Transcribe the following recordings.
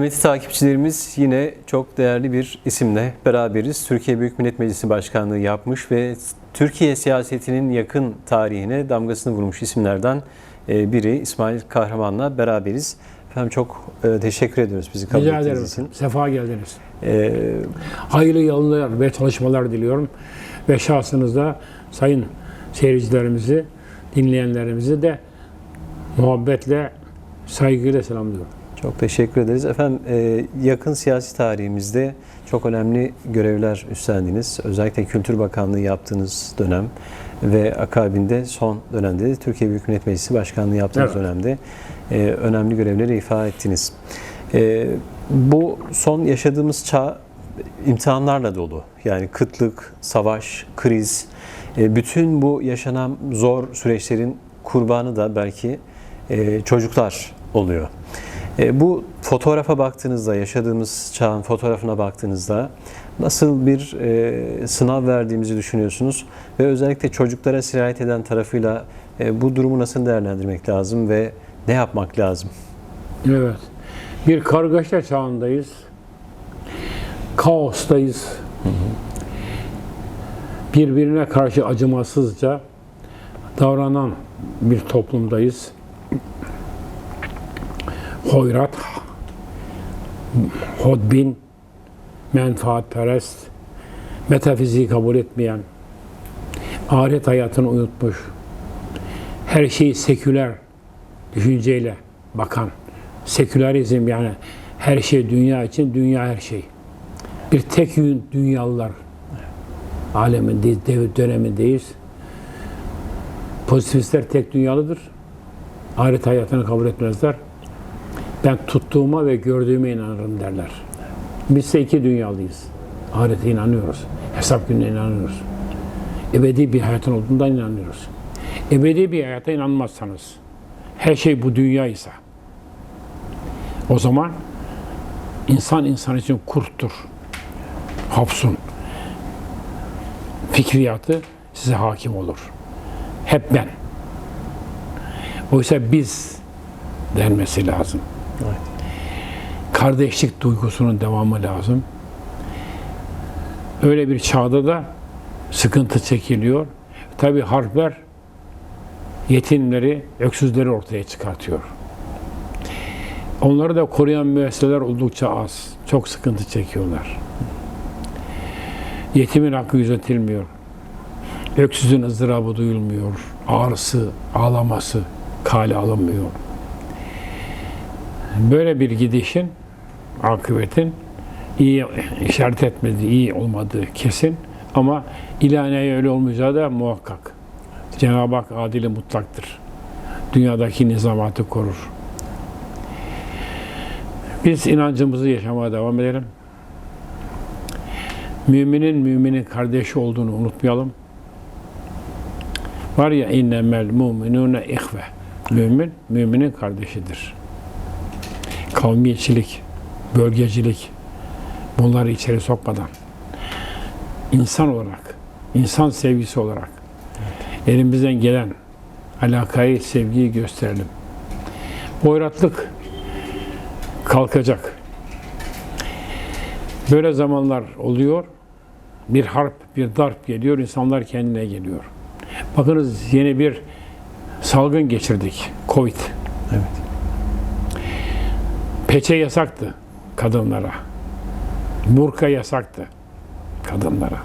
Kıymetli takipçilerimiz yine çok değerli bir isimle beraberiz. Türkiye Büyük Millet Meclisi Başkanlığı yapmış ve Türkiye siyasetinin yakın tarihine damgasını vurmuş isimlerden e, biri İsmail Kahraman'la beraberiz. Efendim çok e, teşekkür ediyoruz bizi kabul Rica ettiğiniz ederim. için. Sefa geldiniz. E, Hayırlı yollar ve çalışmalar diliyorum. Ve şahsınızda sayın seyircilerimizi, dinleyenlerimizi de muhabbetle, saygıyla selamlıyorum. Çok teşekkür ederiz. Efendim e, yakın siyasi tarihimizde çok önemli görevler üstlendiniz. Özellikle Kültür Bakanlığı yaptığınız dönem ve akabinde son dönemde de Türkiye Büyük Millet Meclisi Başkanlığı yaptığınız Evet. dönemde e, önemli görevleri ifa ettiniz. E, bu son yaşadığımız çağ imtihanlarla dolu. Yani kıtlık, savaş, kriz, bütün bu yaşanan zor süreçlerin kurbanı da belki çocuklar oluyor. E, bu fotoğrafa baktığınızda, yaşadığımız çağın fotoğrafına baktığınızda nasıl bir e, sınav verdiğimizi düşünüyorsunuz ve özellikle çocuklara sirayet eden tarafıyla e, bu durumu nasıl değerlendirmek lazım ve ne yapmak lazım? Evet. Bir kargaşa çağındayız. Kaostayız. Birbirine karşı acımasızca davranan bir toplumdayız. Hoyrat, hodbin, menfaatperest, metafiziği kabul etmeyen, ahiret hayatını unutmuş, her şeyi seküler düşünceyle bakan, sekülerizm yani her şey dünya için, dünya her şey. Bir tek yün dünyalılar alemindeyiz, dönemindeyiz. Pozitivistler tek dünyalıdır. Ahiret hayatını kabul etmezler. Ben tuttuğuma ve gördüğüme inanırım derler. Biz ise iki dünyalıyız. Ahirete inanıyoruz. Hesap gününe inanıyoruz. Ebedi bir hayatın olduğundan inanıyoruz. Ebedi bir hayata inanmazsanız, her şey bu dünya ise, o zaman insan insan için kurttur. Hapsun. Fikriyatı size hakim olur. Hep ben. Oysa biz denmesi lazım. Kardeşlik duygusunun devamı lazım. Öyle bir çağda da sıkıntı çekiliyor. Tabi harpler yetimleri, öksüzleri ortaya çıkartıyor. Onları da koruyan müesseseler oldukça az. Çok sıkıntı çekiyorlar. Yetimin hakkı gözetilmiyor. Öksüzün ızdırabı duyulmuyor. Ağrısı, ağlaması kale alınmıyor. Böyle bir gidişin, akıbetin iyi işaret etmediği, iyi olmadığı kesin. Ama ilahiye öyle olmayacağı da muhakkak. Cenab-ı Hak adili mutlaktır. Dünyadaki nizamatı korur. Biz inancımızı yaşamaya devam edelim. Müminin müminin kardeşi olduğunu unutmayalım. Var ya innemel mu'minune ihve. Mümin, müminin kardeşidir. Kavmiyetçilik, bölgecilik bunları içeri sokmadan insan olarak, insan sevgisi olarak elimizden gelen alakayı, sevgiyi gösterelim. Boyratlık kalkacak. Böyle zamanlar oluyor. Bir harp, bir darp geliyor, insanlar kendine geliyor. Bakınız yeni bir salgın geçirdik. Covid. Evet. Peçe yasaktı kadınlara. Burka yasaktı kadınlara.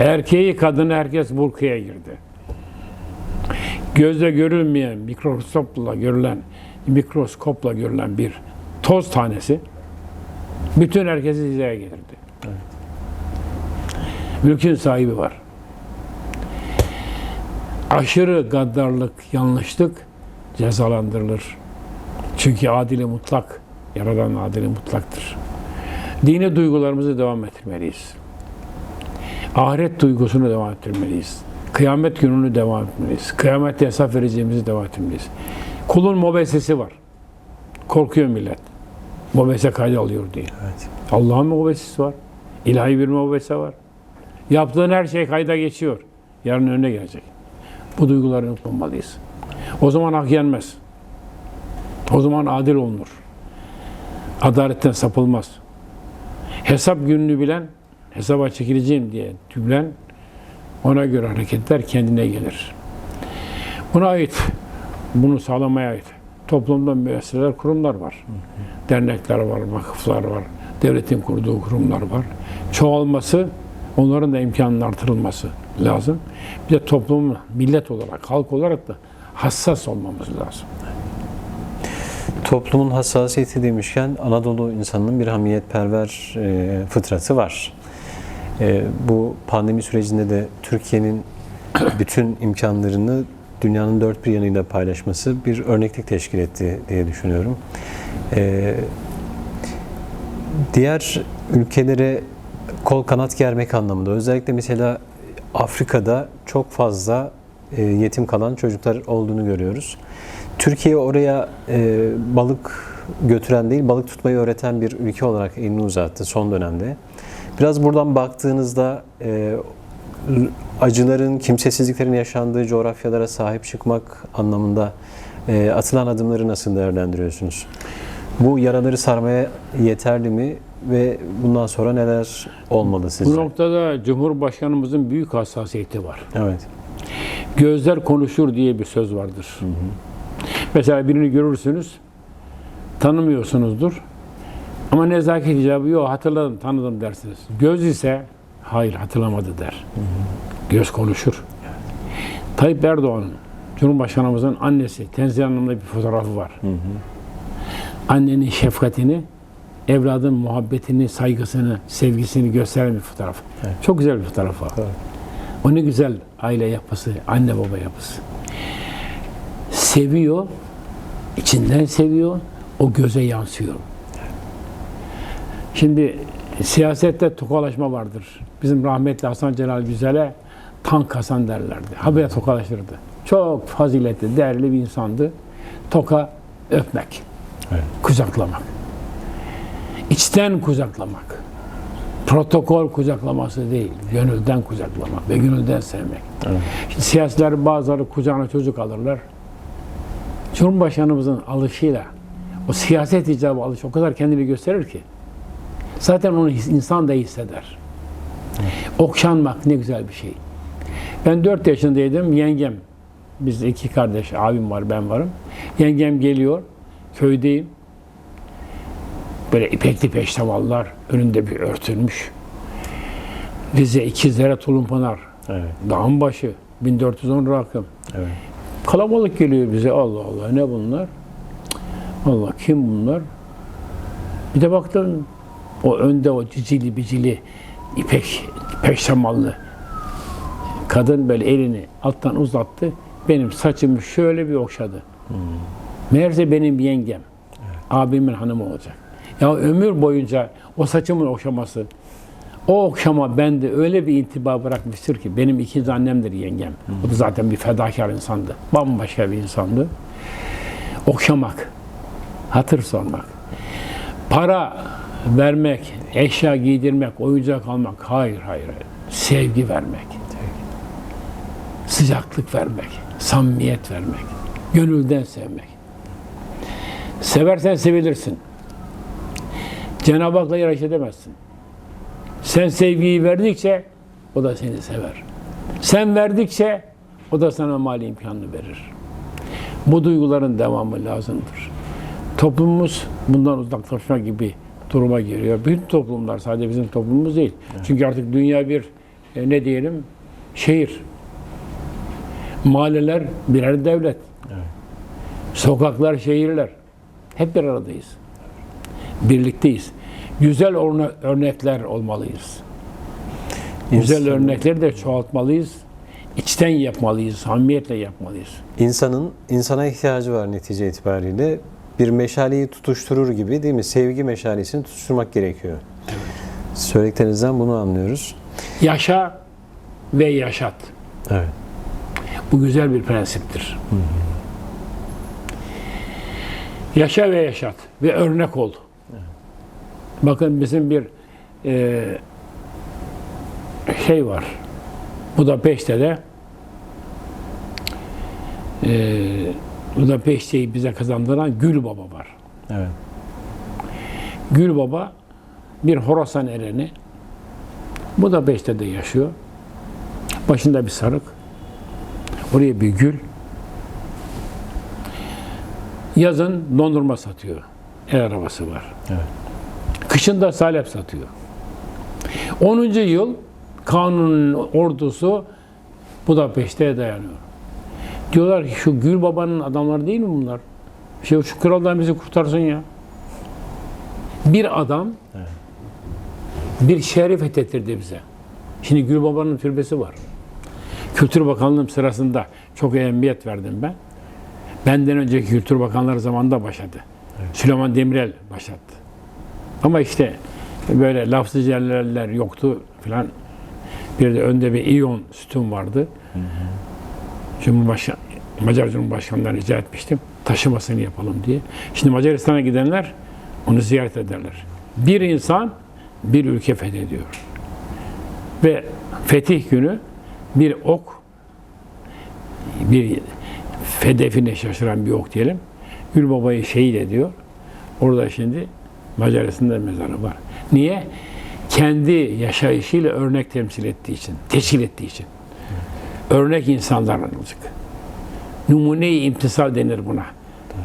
Erkeği kadını herkes burkaya girdi. Gözle görülmeyen, mikroskopla görülen, mikroskopla görülen bir toz tanesi bütün herkesi hizaya getirdi. Mülkün sahibi var. Aşırı gaddarlık, yanlışlık cezalandırılır. Çünkü adili mutlak, yaradan adili mutlaktır. Dini duygularımızı devam ettirmeliyiz. Ahiret duygusunu devam ettirmeliyiz. Kıyamet gününü devam etmeliyiz. Kıyamette hesap vereceğimizi devam etmeliyiz. Kulun mobesesi var. Korkuyor millet. Mobese kaydı alıyor diye. Evet. Allah'ın mobesesi var. İlahi bir mobese var. Yaptığın her şey kayda geçiyor. Yarın önüne gelecek. Bu duyguları unutmamalıyız. O zaman hak yenmez. O zaman adil olunur. Adaletten sapılmaz. Hesap gününü bilen, hesaba çekileceğim diye bilen, ona göre hareketler kendine gelir. Buna ait, bunu sağlamaya ait toplumda müesseseler, kurumlar var. Dernekler var, vakıflar var, devletin kurduğu kurumlar var. Çoğalması, onların da imkanının artırılması lazım. Bir de toplumun millet olarak, halk olarak da hassas olmamız lazım. Toplumun hassasiyeti demişken Anadolu insanının bir hamiyetperver e, fıtratı var. E, bu pandemi sürecinde de Türkiye'nin bütün imkanlarını dünyanın dört bir yanıyla paylaşması bir örneklik teşkil etti diye düşünüyorum. E, diğer ülkelere kol kanat germek anlamında özellikle mesela Afrika'da çok fazla e, yetim kalan çocuklar olduğunu görüyoruz. Türkiye oraya e, balık götüren değil, balık tutmayı öğreten bir ülke olarak elini uzattı son dönemde. Biraz buradan baktığınızda e, acıların, kimsesizliklerin yaşandığı coğrafyalara sahip çıkmak anlamında e, atılan adımları nasıl değerlendiriyorsunuz? Bu yaraları sarmaya yeterli mi ve bundan sonra neler olmalı sizce? Bu noktada Cumhurbaşkanımızın büyük hassasiyeti var. Evet. Gözler konuşur diye bir söz vardır. Mesela birini görürsünüz, tanımıyorsunuzdur. Ama nezaket icabı yok hatırladım, tanıdım dersiniz. Göz ise hayır hatırlamadı der. Göz konuşur. Tayyip Erdoğan'ın, Cumhurbaşkanımızın annesi Tenzih Hanım'la bir fotoğrafı var. Annenin şefkatini, evladın muhabbetini, saygısını, sevgisini gösteren bir fotoğraf. Çok güzel bir fotoğraf o. O ne güzel aile yapısı, anne baba yapısı. Seviyor, içinden seviyor, o göze yansıyor. Şimdi siyasette tokalaşma vardır. Bizim rahmetli Hasan Celal Güzel'e tank Hasan derlerdi. Habire tokalaşırdı. Çok faziletli, değerli bir insandı. Toka öpmek, Evet. kucaklamak. İçten kucaklamak. Protokol kucaklaması değil, gönülden kucaklamak ve gönülden sevmek. Evet. Şimdi siyasiler bazıları kucağına çocuk alırlar. Cumhurbaşkanımızın alışıyla o siyaset icabı alış o kadar kendini gösterir ki. Zaten onu insan da hisseder. Okşanmak ne güzel bir şey. Ben 4 yaşındaydım. Yengem, biz iki kardeş, abim var, ben varım. Yengem geliyor, köydeyim. Böyle ipekli peştemallar, önünde bir örtülmüş. Rize İkizlere Tulumпınar, Evet. dağın başı, 1410 rakım. Evet. Kalabalık geliyor bize. Allah Allah ne bunlar? Allah kim bunlar? Bir de baktım o önde o cicili bicili ipek peştemallı kadın böyle elini alttan uzattı. Benim saçımı şöyle bir okşadı. Meğerse benim yengem. Abimin hanımı olacak. Ya ömür boyunca o saçımın okşaması, o okşama bende öyle bir intiba bırakmıştır ki benim ikinci annemdir yengem. O da zaten bir fedakar insandı. Bambaşka bir insandı. Okşamak, hatır sormak. Para vermek, eşya giydirmek, oyuncak almak. Hayır, hayır. Sevgi vermek. Sıcaklık vermek, samimiyet vermek, gönülden sevmek. Seversen sevilirsin. Cenab-ı Hak'la yarış edemezsin. Sen sevgiyi verdikçe o da seni sever. Sen verdikçe o da sana mali imkanını verir. Bu duyguların devamı lazımdır. Toplumumuz bundan uzaklaşma gibi duruma giriyor. Bütün toplumlar sadece bizim toplumumuz değil. Çünkü artık dünya bir e, ne diyelim şehir. Mahalleler birer devlet. Sokaklar şehirler. Hep bir aradayız. Birlikteyiz. Güzel örne- örnekler olmalıyız. Güzel İnsan- örnekleri de çoğaltmalıyız. İçten yapmalıyız, samimiyetle yapmalıyız. İnsanın insana ihtiyacı var netice itibariyle. Bir meşaleyi tutuşturur gibi değil mi? Sevgi meşalesini tutuşturmak gerekiyor. Söylediklerinizden bunu anlıyoruz. Yaşa ve yaşat. Evet. Bu güzel bir prensiptir. Yaşa ve yaşat ve örnek ol. Bakın bizim bir e, şey var. Bu da Peşte'de e, bu da Peşte'yi bize kazandıran Gül Baba var. Evet. Gül Baba bir Horasan ereni. Bu da Beşte'de yaşıyor. Başında bir sarık. Oraya bir gül. Yazın dondurma satıyor. El arabası var. Kışın da salep satıyor. 10. yıl Kanun'un ordusu Budapeşte'ye dayanıyor. Diyorlar ki şu Gül Baba'nın adamları değil mi bunlar? Şey, şu kraldan bizi kurtarsın ya. Bir adam bir şehri fethettirdi bize. Şimdi Gül Baba'nın türbesi var. Kültür Bakanlığım sırasında çok ehemmiyet verdim ben. Benden önceki Kültür Bakanları zamanında başladı. Süleyman Demirel başlattı. Ama işte böyle lafzı celleler yoktu filan. Bir de önde bir İyon sütun vardı. Cumhurbaşkanı, Macar Cumhurbaşkanı'ndan rica etmiştim. Taşımasını yapalım diye. Şimdi Macaristan'a gidenler onu ziyaret ederler. Bir insan bir ülke fethediyor. Ve fetih günü bir ok bir hedefine şaşıran bir ok diyelim. Gül Baba'yı şehit ediyor. Orada şimdi Macaristan'da mezarı var. Niye? Kendi yaşayışıyla örnek temsil ettiği için, teşkil ettiği için. Örnek insanlar olacak. Numune-i imtisal denir buna.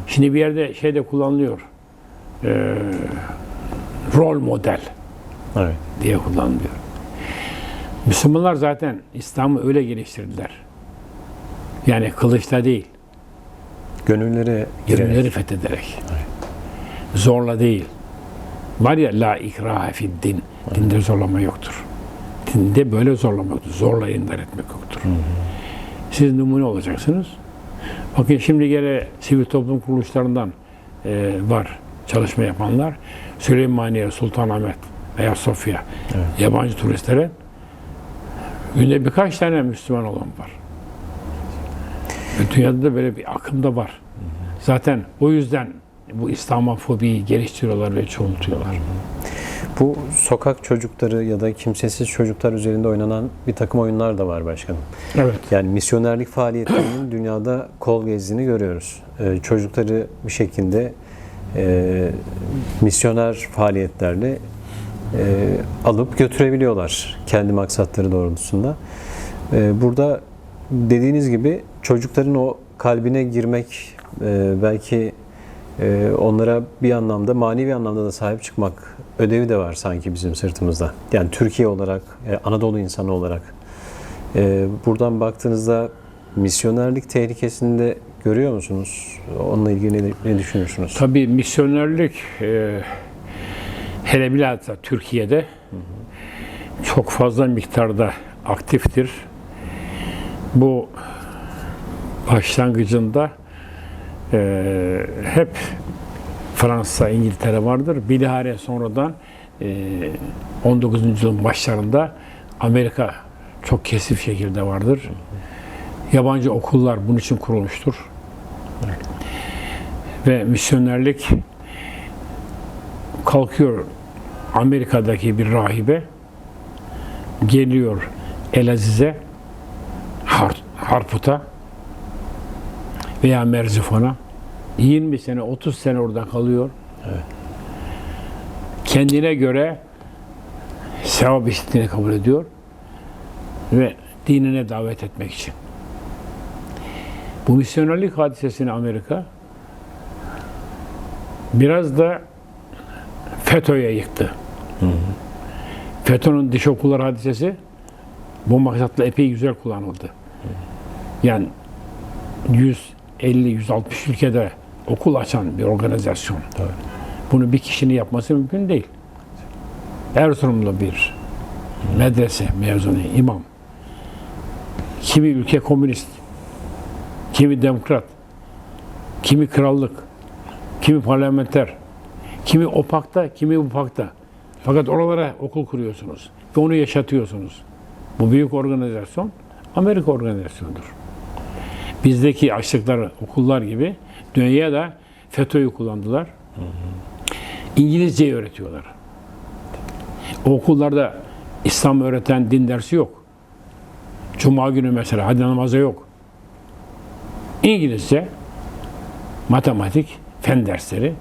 Şimdi bir yerde şeyde kullanılıyor. Ee, rol model Evet. diye kullanılıyor. Müslümanlar zaten İslam'ı öyle geliştirdiler. Yani kılıçla değil, Gönüllere girerek. gönülleri fethederek. Zorla değil. Var ya la ikrahe fid din. Dinde zorlama yoktur. Dinde böyle zorlama yoktur. Zorla indar etmek yoktur. Siz numune olacaksınız. Bakın şimdi gene sivil toplum kuruluşlarından e, var çalışma yapanlar. Süleymaniye, Sultanahmet veya Sofya yabancı turistlere günde birkaç tane Müslüman olan var. Ve dünyada da böyle bir akım da var. Zaten o yüzden bu İslamofobiyi geliştiriyorlar ve çoğaltıyorlar. Bu sokak çocukları ya da kimsesiz çocuklar üzerinde oynanan bir takım oyunlar da var başkanım. Evet. Yani misyonerlik faaliyetlerinin dünyada kol gezdiğini görüyoruz. Ee, çocukları bir şekilde e, misyoner faaliyetlerle e, alıp götürebiliyorlar kendi maksatları doğrultusunda. E, burada dediğiniz gibi çocukların o kalbine girmek e, belki onlara bir anlamda manevi anlamda da sahip çıkmak ödevi de var sanki bizim sırtımızda. Yani Türkiye olarak, e, Anadolu insanı olarak. E, buradan baktığınızda misyonerlik tehlikesini de görüyor musunuz? Onunla ilgili ne, ne düşünüyorsunuz? Tabii misyonerlik e, hele bilhassa Türkiye'de çok fazla miktarda aktiftir. Bu başlangıcında e, hep Fransa, İngiltere vardır. Bilahare sonradan e, 19. yüzyılın başlarında Amerika çok kesif şekilde vardır. Yabancı okullar bunun için kurulmuştur. Ve misyonerlik kalkıyor Amerika'daki bir rahibe geliyor Elaziz'e Har- Harput'a veya Merzifon'a 20 sene 30 sene orada kalıyor. Kendine göre sevap işittiğini kabul ediyor ve dinine davet etmek için. Bu misyonerlik hadisesini Amerika biraz da FETÖ'ye yıktı. FETÖ'nün dış okullar hadisesi bu maksatla epey güzel kullanıldı. Yani 150-160 ülkede okul açan bir organizasyon. Bunu bir kişinin yapması mümkün değil. Erzurumlu bir medrese mezunu imam. Kimi ülke komünist, kimi demokrat, kimi krallık, kimi parlamenter, kimi opakta, kimi bupakta. Fakat oralara okul kuruyorsunuz ve onu yaşatıyorsunuz. Bu büyük organizasyon Amerika organizasyonudur. Bizdeki açtıkları okullar gibi dünyaya da FETÖ'yü kullandılar. İngilizceyi öğretiyorlar. O okullarda İslam öğreten din dersi yok. Cuma günü mesela hadi namaza yok. İngilizce, matematik, fen dersleri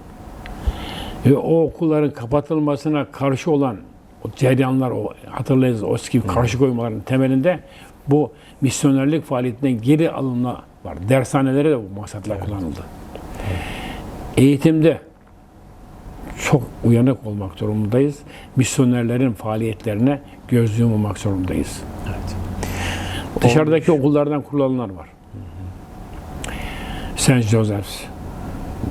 Ve o okulların kapatılmasına karşı olan o cereyanlar, o hatırlayınız o eski karşı koymaların temelinde bu misyonerlik faaliyetinden geri alınma var. Dershanelere de bu maksatla kullanıldı. Eğitimde çok uyanık olmak zorundayız. Misyonerlerin faaliyetlerine göz yummamak zorundayız. Evet. Dışarıdaki okullardan kurulanlar var. Saint Joseph's,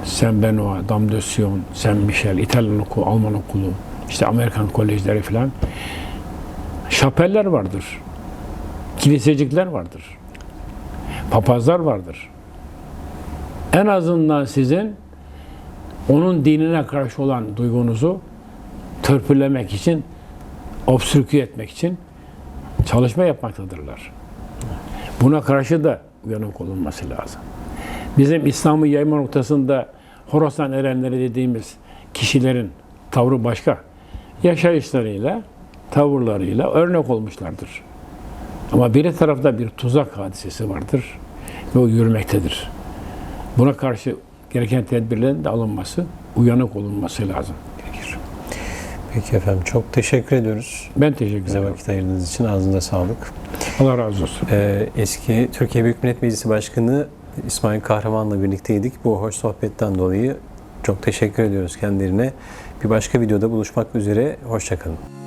Saint Benoît, Dame de Sion, Saint Michel, İtalyan okulu, Alman okulu, işte Amerikan kolejleri filan. Şapeller vardır. Kilisecikler vardır. Papazlar vardır. En azından sizin onun dinine karşı olan duygunuzu törpülemek için, obstrükü etmek için çalışma yapmaktadırlar. Buna karşı da uyanık olunması lazım. Bizim İslam'ı yayma noktasında Horasan erenleri dediğimiz kişilerin tavrı başka. Yaşayışlarıyla, tavırlarıyla örnek olmuşlardır. Ama bir tarafta bir tuzak hadisesi vardır ve o yürümektedir. Buna karşı gereken tedbirlerin de alınması, uyanık olunması lazım. Gerekir. Peki efendim çok teşekkür ediyoruz. Ben teşekkür Bize ederim. vakit ayırdığınız için ağzınıza sağlık. Allah razı olsun. Ee, eski Türkiye Büyük Millet Meclisi Başkanı İsmail Kahraman'la birlikteydik. Bu hoş sohbetten dolayı çok teşekkür ediyoruz kendilerine. Bir başka videoda buluşmak üzere. Hoşçakalın.